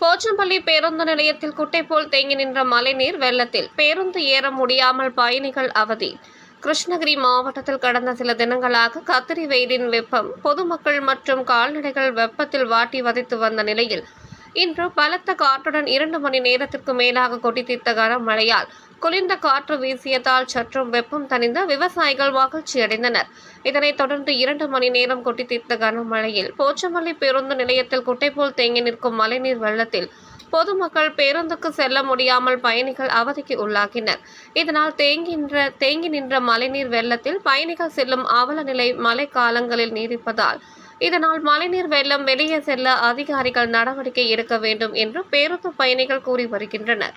போச்சம்பள்ளி பேருந்து நிலையத்தில் குட்டை போல் தேங்கி நின்ற மழைநீர் வெள்ளத்தில் பேருந்து ஏற முடியாமல் பயணிகள் அவதி. கிருஷ்ணகிரி மாவட்டத்தில் கடந்த சில தினங்களாக கத்திரி வெயிலின் வெப்பம் பொதுமக்கள் மற்றும் கால்நடைகள் வெப்பத்தில் வாட்டி வதைத்து வந்த நிலையில் இன்று பலத்த காற்றுடன் இரண்டு மணி நேரத்திற்கு மேலாக கொட்டி தீர்த்த கனமழையால் குளிர்ந்த காற்று வீசியதால் சற்றும் வெப்பம் தணிந்த விவசாயிகள் மகிழ்ச்சியடைந்தனர் இதனைத் தொடர்ந்து இரண்டு மணி நேரம் கொட்டி தீர்த்த கனமழையில் போச்சமல்லி பேருந்து நிலையத்தில் குட்டை போல் தேங்கி நிற்கும் மழைநீர் வெள்ளத்தில் பொதுமக்கள் பேருந்துக்கு செல்ல முடியாமல் பயணிகள் அவதிக்கு உள்ளாகினர். இதனால் தேங்கின்ற தேங்கி நின்ற மழைநீர் வெள்ளத்தில் பயணிகள் செல்லும் அவல நிலை மழை காலங்களில் நீடிப்பதால் இதனால் மழைநீர் வெள்ளம் வெளியே செல்ல அதிகாரிகள் நடவடிக்கை எடுக்க வேண்டும் என்று பேருந்து பயணிகள் கூறி வருகின்றனர்.